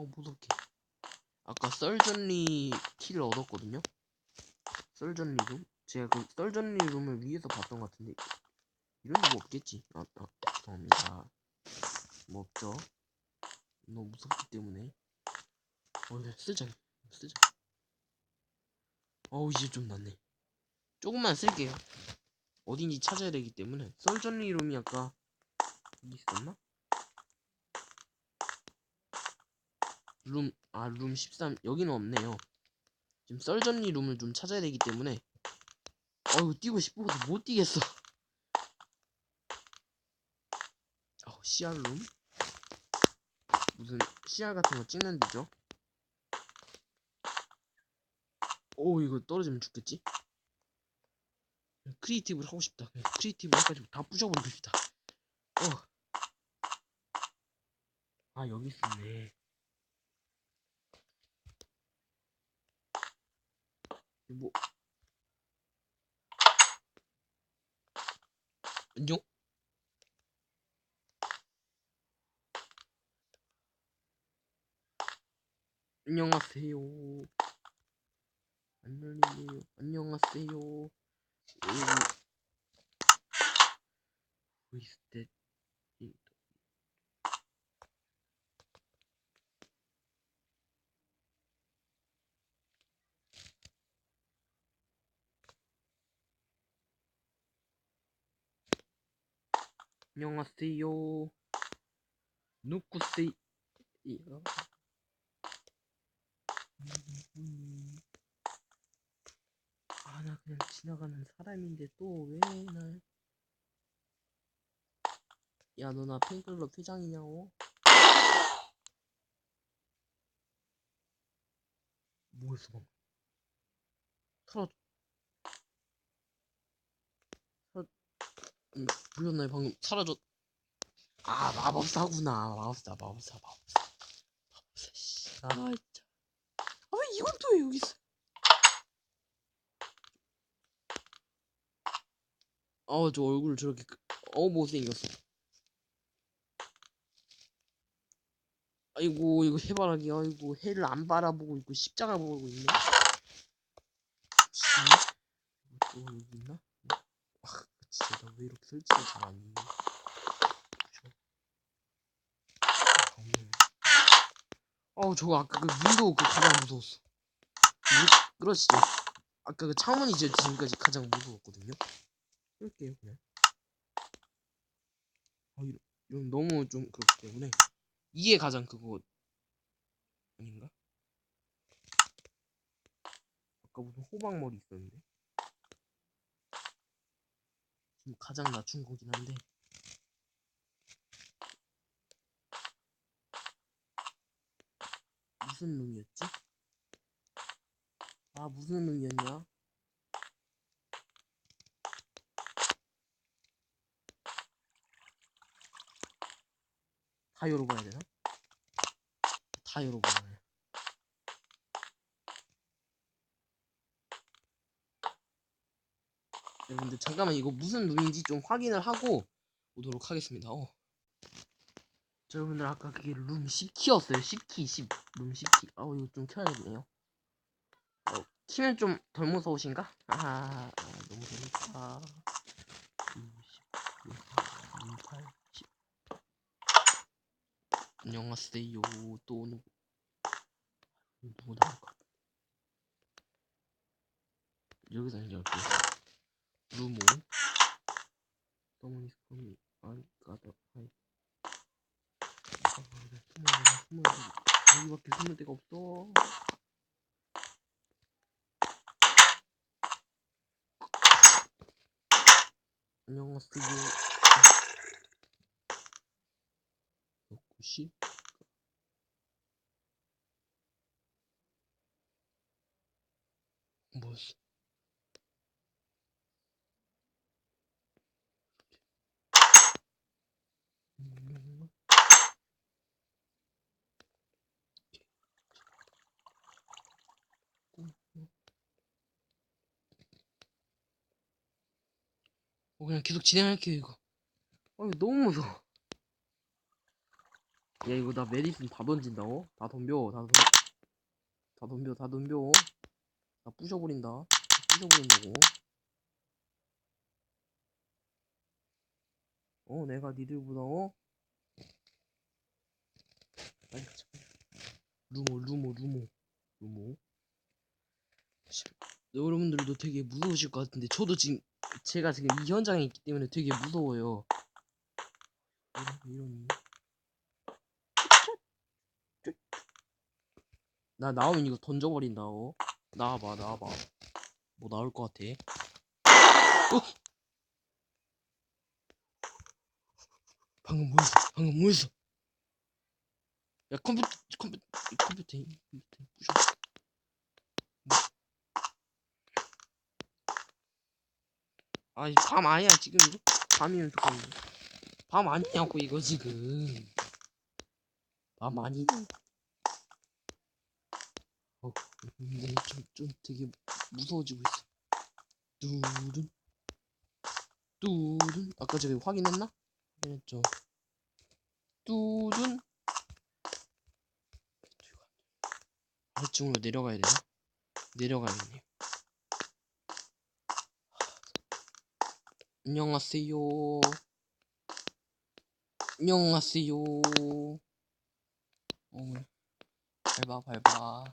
어 무섭게. 아까 썰전리 키를 얻었거든요? 썰전리 룸? 제가 그 썰전리 룸을 위에서 봤던 것 같은데 이런 거 없겠지? 아, 아 죄송합니다. 뭐 없죠? 너무 무섭기 때문에. 어 쓰자 쓰자. 어우 이제 좀 낫네. 조금만 쓸게요. 어딘지 찾아야 되기 때문에. 썰전리 룸이 아까 있었나? 룸, 아, 룸 13, 여기는 없네요. 지금 썰전리 룸을 좀 찾아야 되기 때문에, 어우, 뛰고 싶어도 못 뛰겠어. 어, CR 룸? 무슨 CR 같은 거 찍는 데죠? 오, 이거 떨어지면 죽겠지? 크리에이티브를 하고 싶다. 그냥 크리에이티브 해가지고 다 부셔버리고 싶다. 어. 아, 여기 있었네. 뭐. 안녕? 안녕하세요. 안 열리네요. 안녕하세요. 여기 보 안녕하세요. 누구세요? 아, 나 그냥 지나가는 사람인데 또 왜 날? 야, 너 나 팬클럽 회장이냐고? 뭐였어, 방금? 사라져. 음, 불렸나요? 방금 사라졌 아 마법사구나. 마법사 마법사 마법사. 마법사 씨아. 진짜. 아왜 이건 또 왜 여기 있어? 아저 얼굴 저렇게 그- 어 못생겼어. 아이고 이거 해바라기. 아이고 해를 안 바라보고 있고 십자가 보고 있네. 또 여기 있나? 아, 나왜 이렇게 설치를 잘하니? 어우 저거 아까 그 윈도우 그 가장 무서웠어. 무, 그렇지. 아까 그 창문이 제 지금까지 가장 무서웠거든요. 끌게요 그냥. 어 이런, 이런 너무 좀 그렇기 때문에 이게 가장 그거 아닌가? 아까 무슨 호박머리 있었는데. 가장 낮춘 거긴 한데 무슨 룸이었지? 아 무슨 룸이었냐? 다 열어봐야 되나? 다 열어봐야 돼. 여러분들 잠깐만 이거 무슨 룸인지 좀 확인을 하고 오도록 하겠습니다. 어. 자, 여러분들 아까 그게 룸 10키였어요. 10키 10. 룸 10키. 아우 이거 좀 켜야겠네요. 어, 키면 좀 덜 무서우신가? 아, 아 너무 재밌다. 룸 10, 룸 8, 룸 8, 10. 안녕하세요. 또 누구? 누구 나올까? 여기서 이제 할게요. 루모. someone is coming I got a hide 아, 나 돼. 여기밖에 숨을 데가 없어. 안녕하세요 역시? 뭐지 음, 그냥 계속 진행할게요 이거. 어 이거 너무 무서워. 야 이거 나 메디슨 다 던진다고? 다 덤벼 다 덤벼 다 덤벼 다 덤벼. 나 부셔버린다. 부셔버린다고. 어 내가 니들보다 어? 빨리 가자 루모 루모 루모. 루모. 시- 여러분들도 되게 무서우실 것 같은데 저도 지금 제가 지금 이 현장에 있기 때문에 되게 무서워요. 나 나오면 이거 던져버린다 어 나와봐 나와봐. 뭐 나올 것 같아? 어? 방금 뭐였어? 방금 뭐였어? 야 컴퓨터 컴퓨터 컴퓨터 컴퓨터 부셔 아이 밤 아니야 지금 이거? 밤이면 좋겠는데. 밤 아니냐고 이거 지금. 밤 아니냐 어 근데 좀, 좀 되게 무서워지고 있어. 뚜둔 뚜둔 아까 저기 확인했나? 확인했죠. 뚜둔 아래층으로 내려가야 되나? 내려가야겠네 안녕하세요. 안녕하세요. 어, 밟아, 밟아.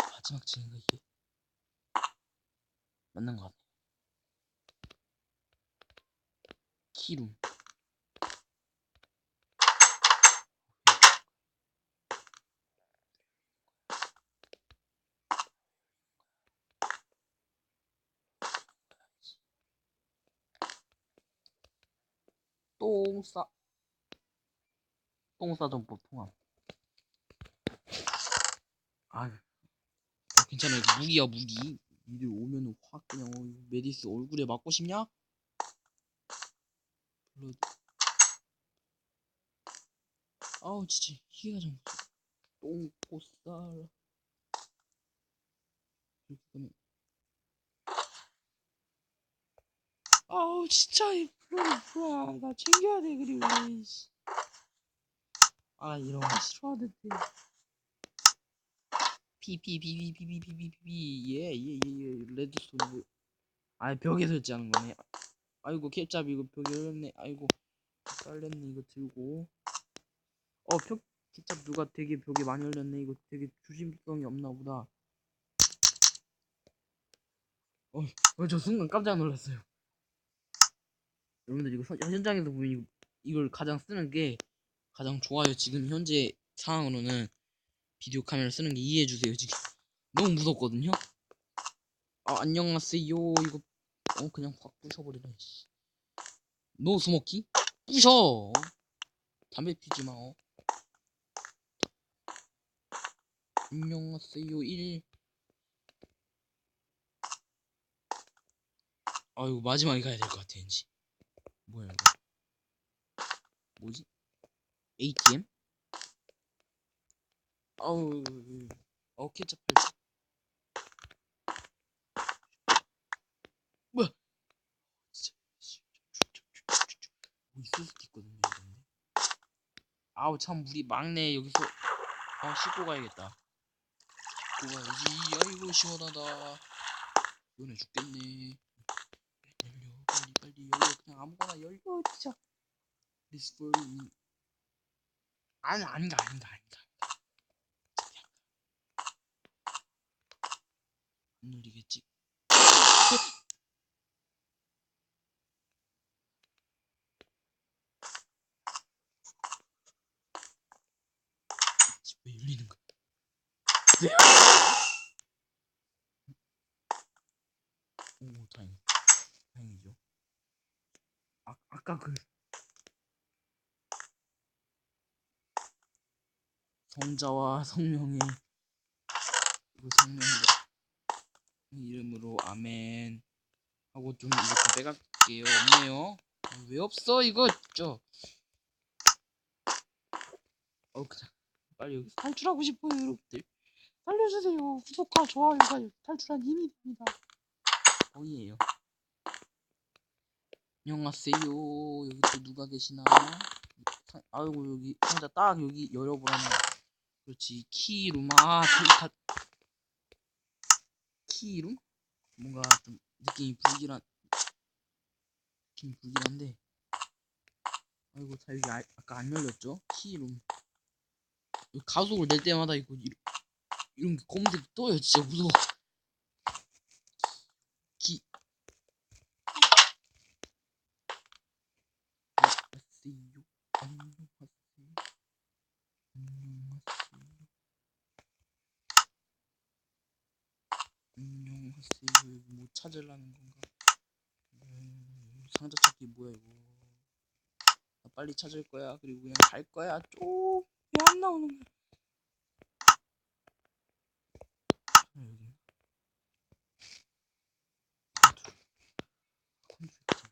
마지막 층인가 이게? 맞는 것 같네. 키룸. 똥 싸. 똥 싸던 보통함. 아, 괜찮아. 이거 무기야 무기. 니들 오면은 확 그냥 어, 메디스 얼굴에 맞고 싶냐? 별로. 아우 진짜 희가 좀. 똥꼬 싸라. 이렇게. 아우 진짜 뭐야 나 챙겨야 돼 그리고 이씨. 아 이런 거. 싫어하는데 피피피피피피피피피 예예예예. 레드스톤. 아 벽에 설치하는 거네. 아이고 캡잡 이거 벽에 열렸네. 아이고 깔렸네 이거 들고. 어벽 캡잡 누가 되게 벽에 많이 열렸네. 이거 되게 조심성이 없나 보다. 어저 순간 깜짝 놀랐어요 여러분들 이거 선- 현장에서 보면 이걸 가장 쓰는 게 가장 좋아요. 지금 현재 상황으로는 비디오 카메라 쓰는 게 이해해 주세요. 지금 너무 무섭거든요. 아 안녕하세요. 이거 어 그냥 확 부셔버리라. 씨. 노 스모키? 부셔. 담배 피지 마. 어. 안녕하세요. 1 아이고 마지막에 가야 될 것 같아 왠지. 뭐야 이거? 뭐지? ATM? 아우 어 케첩 팔지 뭐야? 뭐 있을 수도 있거든요 이런데. 아우 참 우리 막내 여기서 아 씻고 가야겠다. 씻고 가야지. 아이고 시원하다. 시원해 죽겠네 열려 그냥 아무거나 열려 진짜. This for me 아니 아닌가 아닌가 아닌가 안 눌리겠지. 왜 열리는 거야 왜? 오 다행 다행이죠 아 아까 그 성자와 성령의 그 성령과 이름으로 아멘 하고 좀 이거 좀 빼갈게요. 없네요. 아, 왜 없어? 이거 저 어, 그냥 빨리 여기서 탈출하고 싶어요 여러분들. 살려주세요. 구독과 좋아요가 탈출한 힘이 됩니다. 뻥이에요 안녕하세요. 여기 또 누가 계시나? 상- 아이고 여기 상자 딱 여기 열어보라는. 그렇지 키룸 아 저기 다 키룸? 뭔가 좀 느낌이 불길한 느낌이 불길한데. 아이고 자 여기 아, 아까 안 열렸죠? 키룸. 가속을 낼 때마다 이거 이런, 이런 게 검은색 떠요 진짜 무서워. 키 안녕하세요. 안녕하세요. 안녕하세요. 안녕하세요. 이거 뭐 찾으려는 건가? 음, 상자 찾기 뭐야 이거? 나 빨리 찾을 거야. 그리고 그냥 갈 거야. 좀왜안 나오는 거야? 아, 여기. 컨트롤. 컨트롤 있잖아.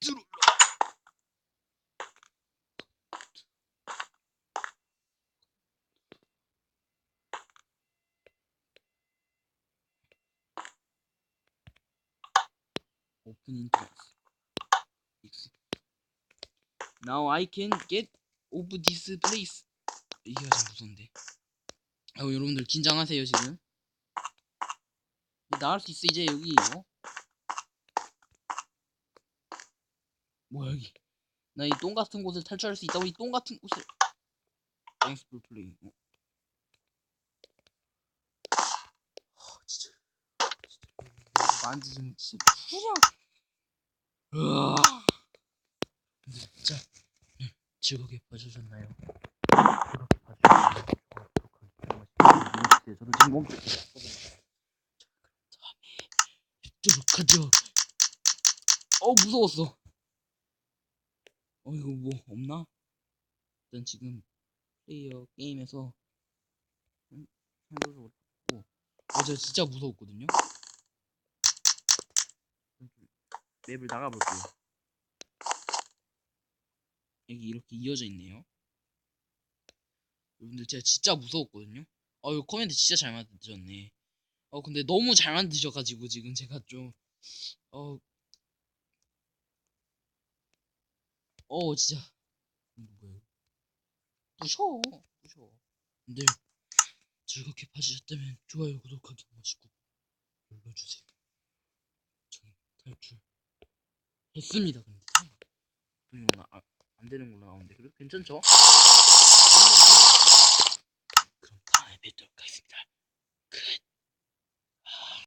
들어올라. Open interest. X. Now I can get of this place. 이게 가장 무서운데. 아, 여러분들 긴장하세요 지금. 나갈 수 있어 이제 여기. 어? 뭐야 여기? 나 이 똥 같은 곳을 탈출할 수 있다고 이 똥 같은 곳을. For playing. 어. 아, 진짜. 진짜. 이거 만지면 진짜 그냥. 으아. 진짜 네, 즐겁게 봐주셨나요? 즐겁게 봐주셨나요? 저도 지금 멈춰. 있도록 하죠. 어 무서웠어. 어 이거 뭐 없나? 일단 지금 플레이어 게임에서 음, 상대적으로 오, 어저 진짜 무서웠거든요. 맵을 나가볼게요. 여기 이렇게 이어져 있네요. 여러분들 제가 진짜 무서웠거든요. 어 이거 코멘트 진짜 잘 만드셨네. 어 근데 너무 잘 만드셔가지고 지금 제가 좀 어. 어 진짜 이거. 부셔 부셔 근데 즐겁게 봐주셨다면 좋아요 구독하기 한 번씩 꾹 눌러주세요 저는 탈출 됐습니다. 근데. 음, 아, 안 되는 걸로 나오는데 그래도 괜찮죠? 그럼 다음에 뵙도록 하겠습니다. 끝.